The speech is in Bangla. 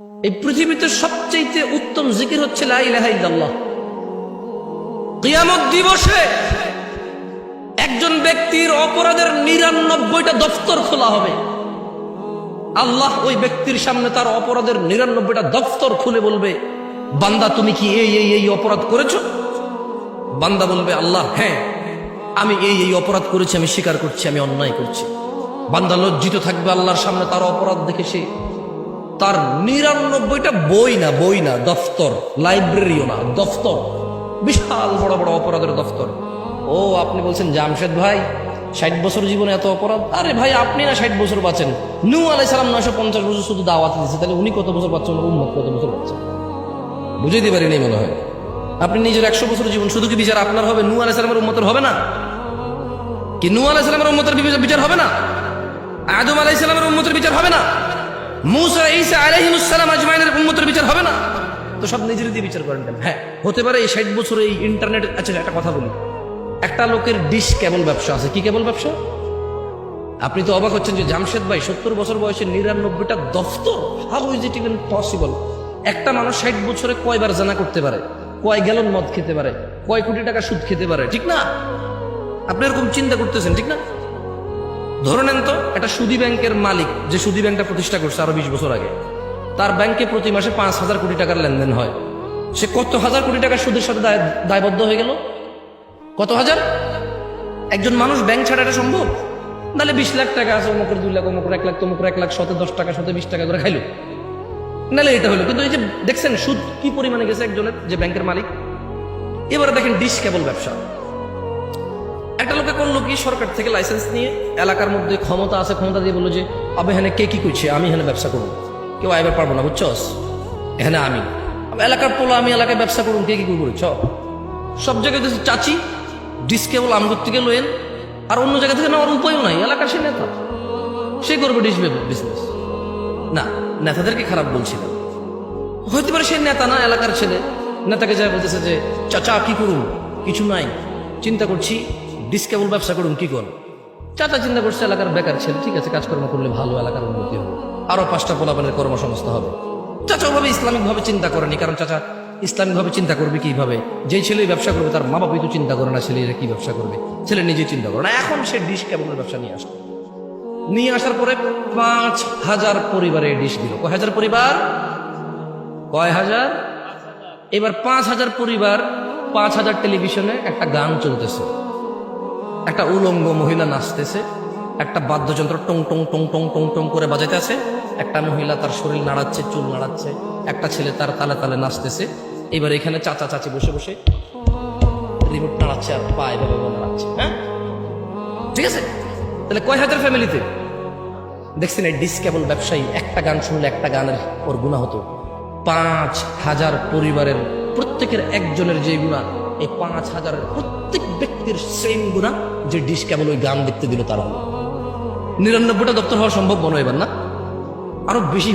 এই পৃথিবীতে সবচেয়ে উত্তম জিকির হচ্ছে কিয়ামত দিবসে একজন ব্যক্তির অপরাধের নিরানব্বইটা দফতর খোলা হবে। আল্লাহ ওই ব্যক্তির সামনে তার অপরাধের নিরানব্বইটা দফতর খুলে বলবে, বান্দা, তুমি কি এই এই এই অপরাধ করেছ? বান্দা বলবে, আল্লাহ হ্যাঁ আমি এই এই অপরাধ করেছি, আমি স্বীকার করছি, আমি অন্যায় করছি। বান্দা লজ্জিত থাকবে আল্লাহর সামনে তার অপরাধ দেখে সে তার নিরানব্বইটা বই না বই না, দফতর, লাইব্রেরিও না, দফতর। বিশাল বড় বড় অপরাধের দফতর। ও, আপনি বলছেন জামশেদ ভাই, ষাট বছর জীবনে এত অপরাধ? আরে ভাই, আপনি না ষাট বছর বাঁচেন। নু আলাই সালাম নয়শো পঞ্চাশ বছর শুধু দাওয়াত দিচ্ছে তাহলে উনি কত বছর বাচ্চা ওনার উম্মত কত বছর বাচ্চা বুঝাইতে পারিনি মনে হয়। আপনি নিজের একশো বছর জীবন, শুধু কি বিচার আপনার হবে? নু আলাই সালামের উম্মতের হবে না? কি নু আলাই সালামের উম্মতের বিচার হবে না? আদম আলাই সালামের উম্মতের বিচার হবে না? বিচার হবে না। তো সব নিজের দিয়ে বিচার করেন হ্যাঁ হতে পারে এই ষাট এই ইন্টারনেট আচ্ছা একটা কথা একটা লোকের ডিশ কেবল ব্যবসা আছে। কি কেবল ব্যবসা? আপনি তো অবাক হচ্ছেন যে জামশেদ ভাই সত্তর বছর বয়সে নিরানব্বইটা দফতর? How is it even possible একটা মানুষ ষাট বছরে কয়বার জানা করতে পারে? কয় গ্যালন মদ খেতে পারে? কয় কোটি টাকা সুদ খেতে পারে? ঠিক না? আপনি এরকম চিন্তা করতেছেন, ঠিক না? ধরে নেন তো, একটা সুদি ব্যাংকের মালিক যে সুদি ব্যাংকটা প্রতিষ্ঠা করছে আরও বিশ বছর আগে, তার ব্যাংকে প্রতি মাসে পাঁচ হাজার কোটি টাকার লেনদেন হয়। সে কত হাজার কোটি টাকা সুদের সাথে দায়- দায়বদ্ধ হয়ে গেল? কত হাজার? একজন মানুষ ব্যাংক ছাড়া এটা সম্ভব? নাহলে বিশ লাখ টাকা আছে, অমুকের দুই লাখ, অমুকের এক লাখ, তমুকের এক লাখ, শতে দশ টাকা, শতে বিশ টাকা করে খাইলো। নাহলে এটা হলো। কিন্তু এই যে দেখছেন, সুদ কি পরিমাণে গেছে একজনের যে ব্যাংকের মালিক? এবারে দেখেন ডিশ কেবল ব্যবসা। একটা লোকে করল কি সরকার থেকে লাইসেন্স নিয়ে এলাকার মধ্যে ক্ষমতা আছে, ক্ষমতা দিয়ে বলল যে, আবে এখানে কে কি করছে আমি এখানে ব্যবসা করব। কেউ আইবার পারব না, বুঝছস? এখানে আমি। এলাকার পোলা, আমি এলাকায় ব্যবসা করুন কে কি করব চ সব জায়গায় চাচি ডিসকেবল আমগুর থেকে লোয়েন, আর অন্য জায়গা থেকে নেওয়ার উপায়ও নাই। এলাকার সে নেতা। সে করবে ডিস বিজনেস না, নেতাদেরকে খারাপ বলছি না হইতে পারে সে নেতা না, এলাকার ছেলে। নেতাকে যা বলতেছে যে, চাচা, কি করুন? কিছু নাই। চিন্তা করছি ডিসকেবল ব্যবসা করুন, কি করুন? চাচা চিন্তা করছে, এলাকার বেকার ছেলে, ঠিক আছে, কাজকর্ম করলে ভালো এলাকার উন্নতি হবে। আরও পাঁচটা পোলাপানের কর্মসংস্থা হবে। চাচা ওভাবে ইসলামিক ভাবে চিন্তা করেনি, কারণ চাচা ইসলামিক ভাবে চিন্তা করবে কীভাবে? যেই ছেলে ব্যবসা করবে, তার মা বাবাই তো চিন্তা করে না ছেলেরা কি ব্যবসা করবে। ছেলে নিজে চিন্তা করে না। এখন সে ডিশ কেবলের ব্যবসা নিয়ে আসবে নিয়ে আসার পরে পাঁচ হাজার পরিবারে ডিশ দিল। কয় হাজার পরিবার? কয় হাজার? এবার পাঁচ হাজার পরিবার, পাঁচ হাজার টেলিভিশনে একটা গান চলতেছে। একটা উলঙ্গ মহিলা নাচতেছে, একটা বাদ্যযন্ত্র টং টং টং টং টং টং করে বাজাইতেছে, একটা মহিলা তার শরীর নাড়াচ্ছে, চুল নাড়াচ্ছে, একটা ছেলে তার তালে তালে নাচতেছে। এবার এখানে চাচা চাচি বসে বসে রিমোট নাড়াচ্ছে আর পা এভাবে নাড়াচ্ছে হ্যাঁ? ঠিক আছে? তাহলে কয় হাজার ফ্যামিলিতে? দেখছেন এই ডিসকেবল ব্যবসায়ী, একটা গান শুনলে একটা গানের ওর গুণা হতো পাঁচ হাজার পরিবারের প্রত্যেকের একজনের যে গুণা এই পাঁচ হাজারের প্রত্যেক ব্যক্তির সেম গুণা যে ডিশ কেবল ওই গান দেখতে দিল তার নিরানব্বইটা দপ্তর হওয়া সম্ভব মনে হয় না? আরও বেশি